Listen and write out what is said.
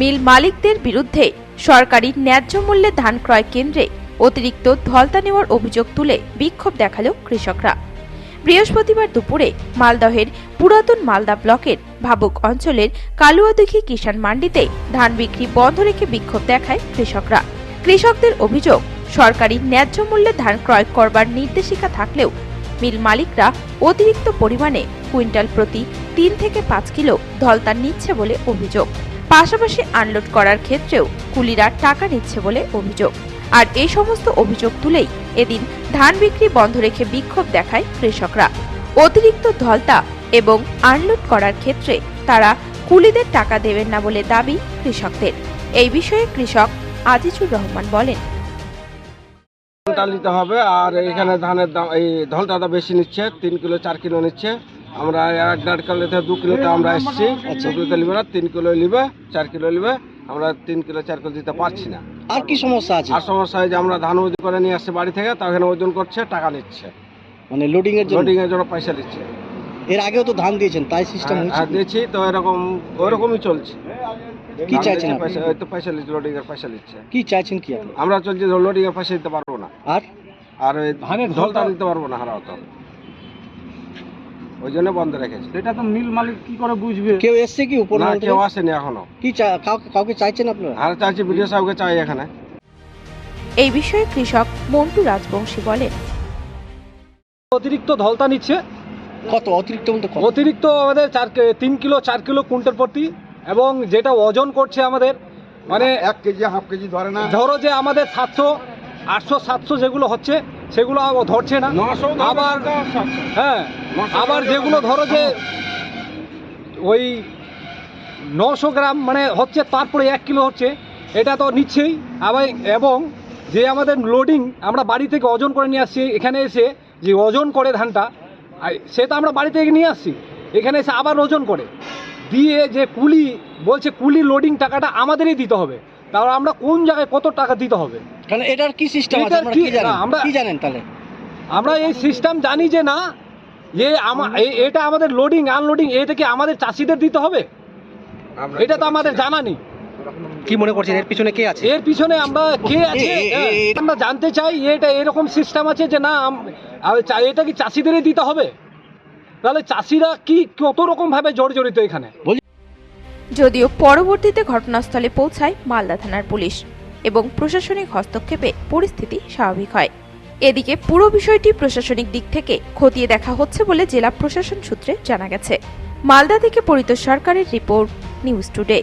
মিল মালিকদের বিরুদ্ধে সরকারি ন্যায্য মূল্যে ধান ক্রয় কেন্দ্রে অতিরিক্ত ধলতা নেওয়ার অভিযোগ তুলে বিক্ষোভ দেখাল কৃষকরা। বৃহস্পতিবার দুপুরে মালদহের পুরাতন মালদা ব্লকের ভাবুক অঞ্চলের কালুয়াদিঘি কিষাণ মান্ডিতে ধান বিক্রি বন্ধ রেখে বিক্ষোভ দেখায় কৃষকরা। কৃষকদের অভিযোগ, সরকারি ন্যায্য মূল্যে ধান ক্রয় করবার নির্দেশিকা থাকলেও মিল মালিকরা অতিরিক্ত পরিমাণে কুইন্টাল প্রতি তিন থেকে পাঁচ কিলো ধলতা নিচ্ছে বলে অভিযোগ। পাশাপাশি আনলোড করার ক্ষেত্রেও কুলিরা টাকা নিচ্ছে বলে অভিযোগ। আর এই সমস্ত অভিযোগ তুলেই এদিন ধান বিক্রি বন্ধ রেখে বিক্ষোভ দেখায় কৃষকরা। অতিরিক্ত ধলতা এবং আনলোড করার ক্ষেত্রে তারা কুলিদের টাকা দেবেন না বলে দাবি কৃষকদের। এই বিষয়ে কৃষক আজিজুর রহমান বলেন। হবে আর এখানে ধানের দাম, এই ধলটাটা বেশি নিচ্ছে, তিন কিলো, চার কিলো নিচ্ছে। আমরা এক দেড় কিলো থেকে দু কিলোতে আমরা এসেছি। দু কিলোতে নিবে না তিন কিলো নিবে চার কিলো নিবে। আমরা তিন কিলো চার কিলো দিতে পারছি না। আর কি সমস্যা আছে? আর সমস্যা হয় যে আমরা ধান ওজন করে নিয়ে আসছি বাড়ি থেকে তা ওখানে ওজন করছে টাকা নিচ্ছে। মানে লোডিং এর জন্য? লোডিং এর জন্য পয়সা দিচ্ছে। এর আগেও তো ধান দিয়েছেন তাই সিস্টেম আর দিয়েছি তো এরকম ওরকমই চলছে। কি চাইছেন পয়সা ওই তো পয়সা নিচ্ছে লোডিং এর পয়সা নিচ্ছে কি চাইছেন কি আমরা চলছি লোডিং এর পয়সা দিতে পারব না। আর? আর ওই ধলটা দিতে পারব না হারা তো। ওই জন্য বন্ধ রেখেছি। এটা তো মিল মালিক কি করে বুঝবে? কেউ এসছে কি উপর না কেউ আসেনি এখনও। কি চা- কাউকে কাউকে চাইছেন আপনারা? আর চাইছি বিডিও সাহেবকে চাই এখানে। এই বিষয়ে কৃষক মন্টু রাজবংশী বলেন। অতিরিক্ত ধলতা নিচ্ছে। কত? অতিরিক্ত মতো কত? অতিরিক্ত আমাদের চার কে- তিন কিলো চার কিলো কুইন্টাল প্রতি এবং যেটা ওজন করছে আমাদের মানে এক কেজি হাফ কেজি ধরে না। ধরো যে আমাদের সাতশো আটশো সাতশো যেগুলো হচ্ছে সেগুলো ধরছে না। আবার হ্যাঁ আবার যেগুলো ধরো যে ওই নশো গ্রাম মানে হচ্ছে তারপরে এক কিলো হচ্ছে এটা তো নিচ্ছেই। আবার এবং যে আমাদের লোডিং আমরা বাড়ি থেকে ওজন করে নিয়ে আসছি এখানে এসে যে ওজন করে ধানটা সে তো আমরা বাড়ি থেকে নিয়ে আসছি এখানে এসে আবার ওজন করে। দিয়ে যে কুলি বলছে কুলি লোডিং টাকাটা আমাদেরই দিতে হবে। তাহলে আমরা কোন জায়গায় কত টাকা দিতে হবে? কারণ এটার কি সিস্টেম আছে? আপনারা কি- জানেন? আমরা- কি জানেন তাহলে? আমরা এই সিস্টেম জানি যে না এ আমা- এ- এটা আমাদের লোডিং আনলোডিং এটা কি আমাদের চাষিদের দিতে হবে। এটা তো আমাদের জানা নেই। কি মনে করছেন? এর পিছনে কে আছে? এর পিছনে আমরা কে আছে? এ- এ- হ্যাঁ, এ- আমরা জানতে চাই এটা এরকম সিস্টেম আছে যে না এটা কি চাষিদেরই দিতে হবে? তাহলে চাষিরা কি কত রকম ভাবে জড়িত এখানে যদিও পরবর্তীতে ঘটনাস্থলে পৌঁছায় মালদা থানার পুলিশ। এবং প্রশাসনিক হস্তক্ষেপে পরিস্থিতি স্বাভাবিক হয়। এদিকে পুরো বিষয়টি প্রশাসনিক দিক থেকে খতিয়ে দেখা হচ্ছে বলে জেলা প্রশাসন সূত্রে জানা গেছে। মালদা থেকে পরিত সরকারের রিপোর্ট, নিউজ টুডে।